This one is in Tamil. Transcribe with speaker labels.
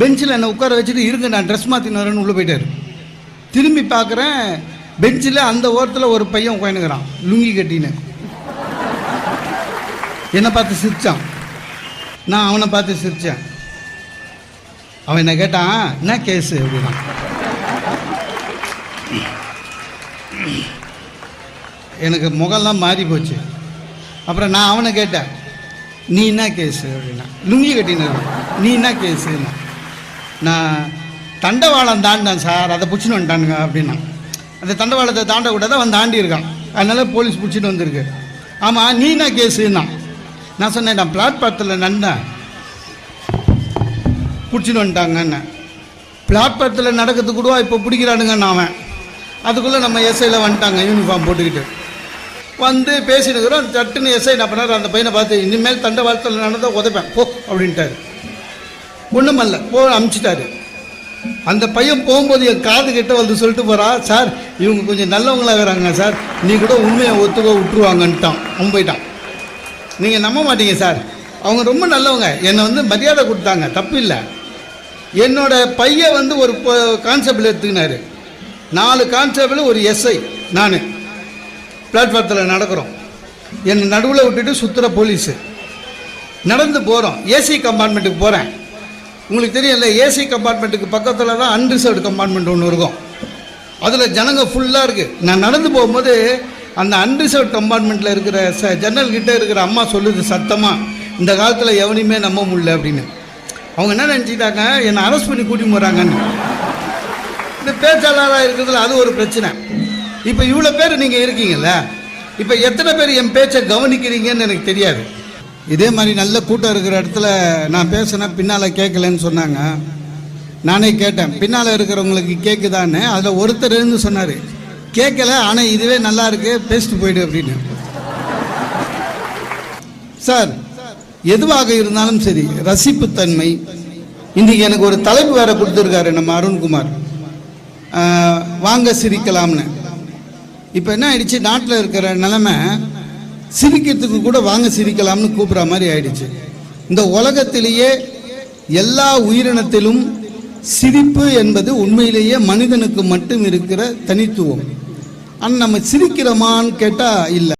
Speaker 1: பெஞ்சில் என்னை உட்கார வச்சுட்டு இருங்க நான் ட்ரெஸ் மாற்றின்னு வரேன்னு உள்ளே போயிட்டார். திரும்பி பார்க்குறேன் பெஞ்சில் அந்த ஓரத்தில் ஒரு பையன் உட்காந்துக்கிறான் லுங்கி கட்டின்னு. என்னை பார்த்து சிரித்தான் நான் அவனை பார்த்து சிரித்தேன் அவன் என்ன கேட்டான் என்ன கேஸு அப்படின்னா. எனக்கு முகம்லாம் மாறி போச்சு. அப்புறம் நான் அவனை கேட்டேன் நீ என்ன கேஸு அப்படின்னா. லுங்கி கட்டினது நீ என்ன கேஸுன்னா நான் தண்டவாளம் தாண்டினேன் சார் அதை பிடிச்சின்னு வந்துட்டானுங்க அப்படின்னா. அந்த தண்டவாளத்தை தாண்டக்கூடாது அவன் தாண்டி இருக்கான் அதனால போலீஸ் பிடிச்சிட்டு வந்திருக்கு. ஆமாம் நீ என்ன கேஸுன்னா? நான் சொன்னேன் நான் பிளாட்பாரத்தில் நடந்தேன் பிடிச்சின்னு வந்துட்டாங்கன்னு. பிளாட்பாரத்தில் நடக்கிறது கூட இப்போ பிடிக்கிறானுங்கன்னு அவன். அதுக்குள்ளே நம்ம எஸ்ஐயில் வந்துட்டாங்க யூனிஃபார்ம் போட்டுக்கிட்டு. வந்து பேசினுக்கிறோம் சட்டுன்னு எஸ்ஐ என்ன பண்ணார் அந்த பையனை பார்த்து இனிமேல் தண்டவாளத்தில் நடந்தால் உதைப்பேன் போ அப்படின்ட்டாரு. ஒன்றும் அல்ல போ அமுச்சிட்டாரு. அந்த பையன் போகும்போது என் காது கிட்ட வந்து சொல்லிட்டு போறா சார் இவங்க கொஞ்சம் நல்லவங்களாகிறாங்க சார். நீ கூட உண்மையை ஒத்துக்க விட்டுருவாங்கன்ட்டான் அவன் போயிட்டான் நீங்கள் நம்ப மாட்டீங்க சார். அவங்க ரொம்ப நல்லவங்க. என்னை வந்து மரியாதை கொடுத்தாங்க தப்பு இல்லை. என்னோடய பையன் வந்து ஒரு கான்ஸ்டபிள் எடுத்துக்கினாரு. நாலு கான்ஸ்டபிள் ஒரு எஸ்ஐ நான். பிளாட்ஃபாரத்தில் நடக்கிறோம். என்னை நடுவில் விட்டுட்டு சுற்றுற போலீஸு. நடந்து போகிறோம் ஏசி கம்பார்ட்மெண்ட்டுக்கு போகிறேன் உங்களுக்கு தெரியல ஏசி கம்பார்ட்மெண்ட்டுக்கு பக்கத்தில் தான் அன்ரிசர்வ்டு கம்பார்ட்மெண்ட் ஒன்று இருக்கும். அதில் ஜனங்க ஃபுல்லாக இருக்குது நான் நடந்து போகும்போது அந்த அன்ரிசர்வ் கம்பார்ட்மெண்ட்டில் இருக்கிற ச ஜன்னல்கிட்ட இருக்கிற அம்மா சொல்லுது சத்தமாக இந்த காலத்தில் எவனையுமே நம்ப முடியல அப்படின்னு. அவங்க என்ன நினச்சிக்கிட்டாங்க என்னை அரெஸ்ட் பண்ணி கூட்டி போகிறாங்கன்னு இந்த பேச்சாளராக இருக்கிறதுல அது ஒரு பிரச்சனை. இப்போ இவ்வளோ பேர் நீங்கள் இருக்கீங்கல்ல இப்போ எத்தனை பேர் என் பேச்சை கவனிக்கிறீங்கன்னு எனக்கு தெரியாது. இதே மாதிரி நல்ல கூட்டம் இருக்கிற இடத்துல நான் பேசினேன் பின்னால் கேட்கலன்னு சொன்னாங்க. நானே கேட்டேன் பின்னால் இருக்கிறவங்களுக்கு கேட்குதான்னு அதில் ஒருத்தர் இருந்து சொன்னார் கேட்கல ஆனால் இதுவே நல்லா இருக்கு பேசிட்டு போயிடு அப்படின்னு. சார் எதுவாக இருந்தாலும் சரி ரசிப்புத்தன்மை. இன்றைக்கி எனக்கு ஒரு தலைப்பு வேற கொடுத்துருக்காரு நம்ம அருண்குமார். வாங்க சிரிக்கலாம்னு. இப்போ என்ன ஆயிடுச்சு நாட்டில் இருக்கிற நிலைமை சிரிக்கிறதுக்கு கூட வாங்க சிரிக்கலாம்னு கூப்பிட்ற மாதிரி ஆயிடுச்சு. இந்த உலகத்திலேயே எல்லா உயிரினத்திலும் சிரிப்பு என்பது உண்மையிலேயே மனிதனுக்கு மட்டும் இருக்கிற தனித்துவம். ஆனால் நம்ம சிரிக்கிறோமான்னு கேட்டால் இல்லை.